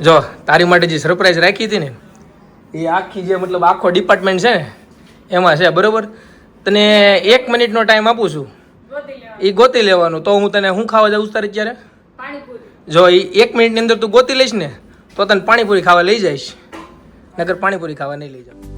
જો તારી માટે જે સરપ્રાઈઝ રાખી હતી ને એ આખી જે મતલબ આખો ડિપાર્ટમેન્ટ છે ને એમાં છે બરોબર? તને એક મિનિટનો ટાઈમ આપું છું. એ ગોતી લેવાનું. તો હું તને શું ખાવા જાઉં તારે અત્યારે? જો એ એક મિનિટની અંદર તું ગોતી લઈશ ને તો તને પાણીપુરી ખાવા લઈ જઈશ. નગર પાણીપુરી ખાવા નહીં લઈ જાઉં.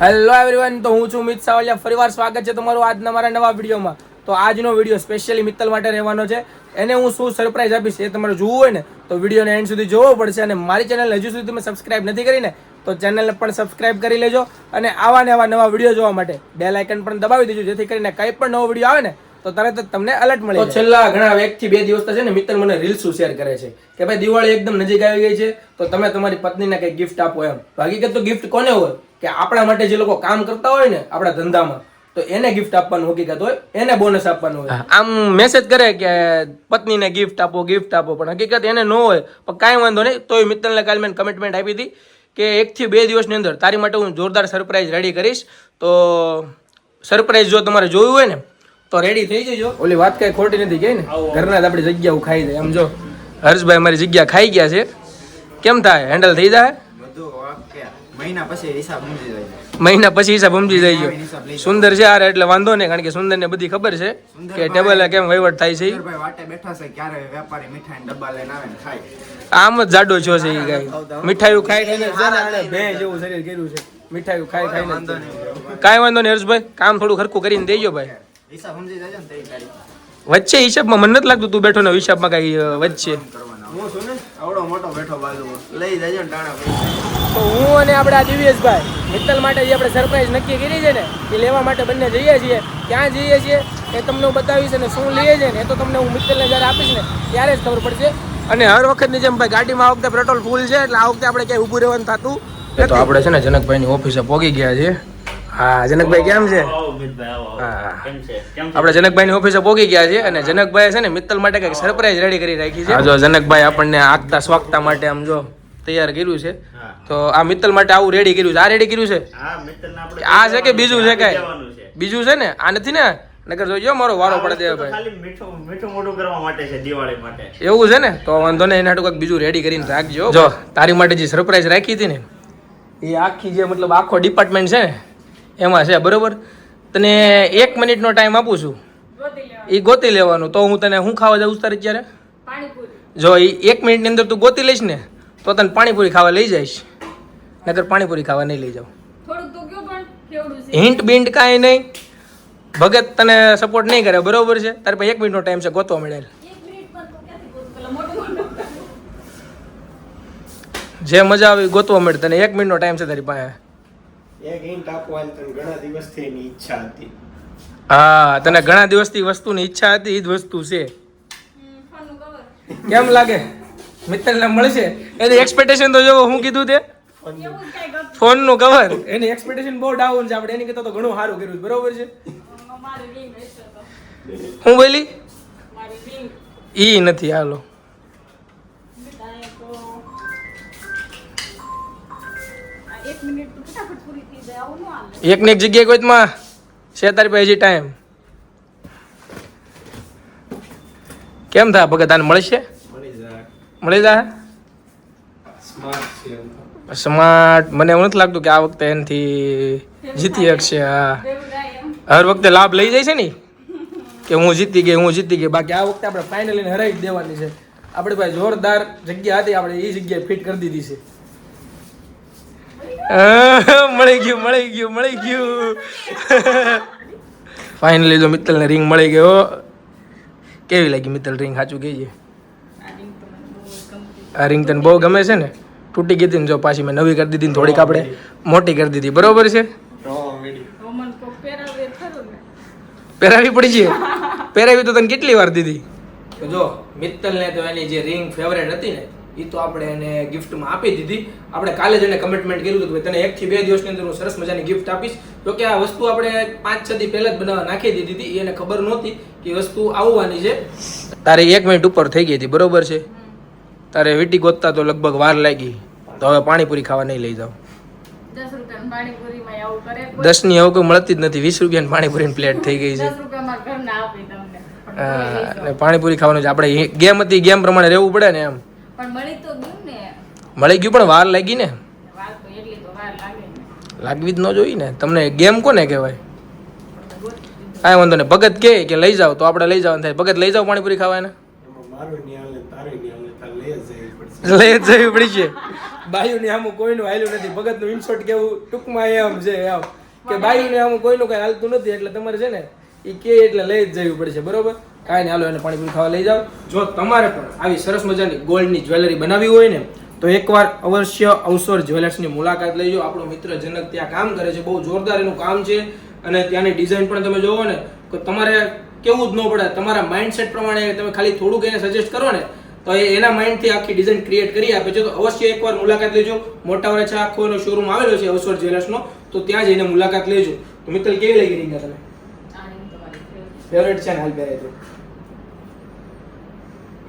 હેલો એવરીવન તો હું છું મિત સાવલિયા. ફરીવાર સ્વાગત છે તમારું આજના મારા નવા વિડીયોમાં. તો આજનો વીડિયો સ્પેશિયલી મિત્તલ માટે રહેવાનો છે. એને હું શું સરપ્રાઈઝ આપીશ એ તમારે જોવું હોય ને તો વિડીયોને એન્ડ સુધી જોવો પડશે અને મારી ચેનલ હજુ સુધી તમે સબસ્ક્રાઇબ નથી કરીને તો ચેનલને પણ સબસ્ક્રાઇબ કરી લેજો અને આવા ને આવા નવા વીડિયો જોવા માટે બેલ આઇકન પણ દબાવી દેજો જેથી કરીને કંઈ પણ નવો વીડિયો આવે ને તો તરત જ તમને અલર્ટ મળે તો છેલ્લા ઘણા એક થી બે દિવસ છે ને મિત્ર મને રીલ્સ શેર કરે છે કે ભાઈ દિવાળી એકદમ નજીક આવી ગઈ છે તો તમે તમારી પત્નીને કઈ ગિફ્ટ આપો એમ. હકીકત તો ગિફ્ટ કોને હોય? કે આપણા માટે જે લોકો કામ કરતા હોય ને આપણા ધંધામાં તો એને ગિફ્ટ આપવાનું હકીકત હોય એને બોનસ આપવાનું હોય. આમ મેસેજ કરે કે પત્નીને ગિફ્ટ આપો ગિફ્ટ આપો પણ હકીકત એને ન હોય પણ કાંઈ વાંધો નહીં. તોય મિત્તલને કાલે મેં કમિટમેન્ટ આપી હતી કે એકથી બે દિવસની અંદર તારી માટે હું જોરદાર સરપ્રાઈઝ રેડી કરીશ. તો સરપ્રાઈઝ જો તમારે જોયું હોય ને તો રેડી થઈ જજો. ઓલી વાત કાંઈ ખોટી નથી ગઈ ને? ઘરના જ આપણી જગ્યા ખાઈ જાય એમ જો. હર્ષભાઈ મારી જગ્યા ખાઈ ગયા છે. કેમ થાય? હેન્ડલ થઈ જાય? મહિના પછી હિસાબ સમજી જાય. મહિના પછી હિસાબ સમજી હિસાબ સુંદર છે યાર એટલે વાંધો નહીં કારણ કે સુંદર ને બધી ખબર છે કે ટેબલે કેમ વહીવટ થાય છે વાટે બેઠા છે ક્યારે વેપારી મીઠાઈ ડબ્બા લઈને આવે ને ખાય. આમ જ જાડો છો છે મીઠાયું ગાય મીઠાઈઓ ખાઈ ખાઈને ભેં જેવું શરીર કર્યું છે. મીઠાઈઓ ખાઈ ખાઈને વાંધો જ. નહીં કાંઈ વાંધો નહીં હર્ષભાઈ કામ થોડું ખરખું કરીને દેજો ભાઈ. હિસાબ સમજી જાય ને વચ્ચે હિસાબમાં મને નથી લાગતું તું બેઠો ને હિસાબમાં કઈ વચ્ચે. હું છું ને? આવડો મોટો બેઠો બાજુમાં લઈ જજો ને ટાણા ભાઈ તો હું અને આપણા દિવ્યેશભાઈ મિત્તલ માટે જે આપણે સરપ્રાઈઝ નક્કી કરી છે ને એ લેવા માટે બંને જઈએ છીએ. ક્યાં જઈએ છીએ એ તમને હું બતાવીશ અને શું લઈએ છીએ ને એ તો તમને હું મિત્તલને જ્યારે આપીશ ને ત્યારે જ ખબર પડશે. અને હર વખતની જેમ ભાઈ ગાડીમાં આ વખતે પેટ્રોલ ફૂલ છે એટલે આ વખતે આપણે ક્યાંય ઊભું રહેવાનું થતું તો આપણે છે ને જનકભાઈની ઓફિસે પહોંચી ગયા છે હા જનકભાઈ કેમ છે? આવો મિતભાઈ, આવો, આવો. હા. કેમ છે? કેમ છે? આપણે જનકભાઈની ઓફિસે પહોંચી ગયા છે અને જનકભાઈ છે ને મિત્તલ માટે કંઈક સરપ્રાઈઝ રેડી કરી રાખી છે. જો જનકભાઈ આપણને આગતા સ્વાગતા માટે આમ જો તૈયાર કર્યું છે. તો આ મિત્તલ માટે આવું રેડી કર્યું છે. આ રેડી કર્યું છે? હા, મિત્રને આપણે આ છે કે બીજું છે કઈ? બીજું છે ને? આ નથી ને? નકર જોજો મારો વારો પડે દે ભાઈ. ખાલી મીઠું મીઠું મોઢું કરવા માટે છે દિવાળી માટે. એવું છે ને? તો વાંધો નહીં એના કંઈક બીજું રેડી કરીને રાખજો. જો. તારી માટે જે સરપ્રાઈઝ રાખી હતી ને એ આખી જે મતલબ આખો ડિપાર્ટમેન્ટ છે ને એમાં છે બરોબર? તને એક મિનિટનો ટાઈમ આપું છું. એ ગોતી લેવાનું. તો હું તને શું ખાવા જાઉં તારે અત્યારે? જો એ એક મિનિટની અંદર તું ગોતી લઈશ ને તો તને પાણીપુરી ખાવા લઈ જઈશ. નગર પાણીપુરી ખાવા નહીં લઈ જાઉં. હિન્ટ બિન્ટ કાંઈ નહીં. ભગત તને સપોર્ટ નહીં કરે બરોબર છે? તારે પાસે એક મિનિટનો ટાઈમ છે ગોતવા મળેલ. જે મજા આવી ગોતવા મળે તને એક મિનિટનો ટાઈમ છે તારી પાસે. એક હિન્ટ આપવાની તને ઘણા દિવસથી એની ઈચ્છા હતી. હા તને ઘણા દિવસથી વસ્તુની ઈચ્છા હતી એ જ વસ્તુ છે. કેમ લાગે? મિત્રને મળશે? એની એક્સપેક્ટેશન તો જોવો હું કીધું તે. ફોનનું કવર એની એક્સપેક્ટેશન બહુ ડાઉન છે. આપણે એની કરતા તો ઘણું સારું કર્યું છે, બરોબર છે. હું બોલી? મારી ઈ નથી હાલો. ને એક જગ્યાએ કોઈમાં છે તારી પાસે હજી ટાઈમ કેમ થાય ભગત આને મળશે મળી જાય. સ્માર્ટ મને એવું નથી લાગતું કે આ વખતે એનાથી જીતી શકશે હા. હર વખતે લાભ લઈ જાય છે ને કે હું જીતી ગઈ હું જીતી ગઈ. બાકી આ વખતે આપણે ફાઇનલી હરાવી દેવાની છે. આપણે ભાઈ જોરદાર જગ્યા હતી આપણે એ જગ્યાએ ફિટ કરી દીધી છે. મળી ગયું મળી ગયું મળી ગયું. ફાઇનલી જો મિત્તલને રિંગ મળી ગયો કેવી લાગી મિત્તલ રિંગ સાચું કહીએ આ રિંગ તને બહુ ગમે છે ને? તૂટી ગઈ હતી ને જો પાછી મેં નવી કરી દીધી થોડીક આપણે મોટી કરી દીધી. બરોબર છે? પહેરાવે પડી છે? પહેરાવી તો તને કેટલી વાર દીધી? જો, મિત્તલને તો એની જે રિંગ ફેવરેટ હતી ને એ તો આપણે એને ગિફ્ટમાં આપી દીધી. આપણે કાલે જ એને કમિટમેન્ટ કર્યું હતું કે તને એકથી બે દિવસની અંદર હું સરસ મજાની ગિફ્ટ આપીશ. તો કે આ વસ્તુ આપણે પાંચ છ દી પહેલા જ બનાવવા નાખી દીધી હતી. એને ખબર નહોતી કે વસ્તુ આવવાની છે. તારે એક મિનિટ ઉપર થઈ ગઈ હતી બરોબર છે? તારે વીટી ગોતતા તો લગભગ વાર લાગી. તો હવે પાણીપુરી ખાવા નહીં લઈ જાઓ. દસ રૂપિયાની આવું કરે ની હવે કોઈ મળતી જ નથી. વીસ રૂપિયાની પાણીપુરી પ્લેટ થઈ ગઈ છે. દસ રૂપિયામાં ઘર ના આપે તમને. પણ હા, અને પાણીપુરી ખાવાનું છે. આપણે ગેમ હતી ગેમ પ્રમાણે રહેવું પડે ને એમ. પણ મળી તો ગયું ને. મળી ગયું પણ વાર લાગી ને? વાર તો એટલી તો વાર લાગે લાગવી જ ન જોઈ ને. તમને ગેમ કોને કહેવાય. કાંઈ વાંધો નહીં. ભગત કહે કે લઈ જાઓ તો આપણે લઈ જવાનું થાય. ભગત લઈ જાઓ પાણીપુરી ખાવા એને લઈ જ જવી પડશે. લઈ જ જવી પડી છે બાયુને આમ કોઈનું હાલ્યું નથી. ભગતનું ઇન્સોર્ટ કેવું ટૂંકમાં એમ છે એમ કે બાયુને આમ કોઈનું કઈ હાલતું નથી એટલે તમારે છે ને એ કે એટલે લઈ જ જવી પડશે. બરોબર? કાંઈ નહીં, હાલો એને પાણીપુરી ખાવા લઈ જાઓ. જો તમારે પણ આવી સરસ મજાની ગોલ્ડની જ્વેલરી બનાવી હોય ને, તો એકવાર અવશ્ય અવસર જ્વેલર્સની મુલાકાત લેજો આપણો મિત્ર જનક ત્યાં કામ કરે છે, બહુ જોરદાર એનું કામ છે. અને ત્યાંની ડિઝાઇન પણ તમે જોવો ને, તો તમારે કેવું જ ન પડે. તમારા માઇન્ડસેટ પ્રમાણે તમે ખાલી થોડુંક એને સજેસ્ટ કરો ને, તો એ એના માઇન્ડથી આખી ડિઝાઇન ક્રિએટ કરી આપે છે. તો અવશ્ય એકવાર મુલાકાત લેજો. મોટા વરછા આખો એનો શોરૂમ આવેલો છે અવસર જ્વેલર્સનો, તો ત્યાં જઈને મુલાકાત લેજો. તો મિત્તલ, કેવી લાગી રહી તમે આ રીંગ તમારી favorite. ફેવરેટ છે ને હાલ પહેરે તો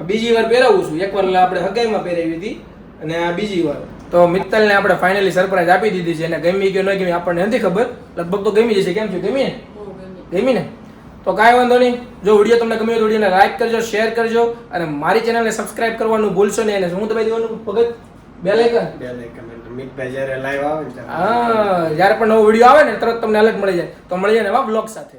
બીજી વાર પહેરાવું છું. એકવાર આપણે હગાઈમાં પહેરાવી હતી અને આ બીજી વાર. તો મિત્તલને આપણે ફાઇનલી સરપ્રાઈઝ આપી દીધી છે. અને ગમી ગયો ન ગમી આપણને નથી ખબર. લગભગ તો ગમી જશે. કેમ છે? ગમી ને ગમી. ને તો કાંઈ વાંધો નહીં. જો વીડિયો તમને ગમ્યો તો વિડીયોને લાઈક કરજો શેર કરજો અને મારી ચેનલને સબસ્ક્રાઇબ કરવાનું ભૂલશો નહીં. અને શું દબાઈ દેવાનું ભગત? બે લાઈકન બે મિતભાઈ જ્યારે લાઈવ આવે ને હા જ્યારે પણ નવો વીડિયો આવે ને તરત તમને અલર્ટ મળી જાય. તો મળી જાય નવા બ્લોગ સાથે.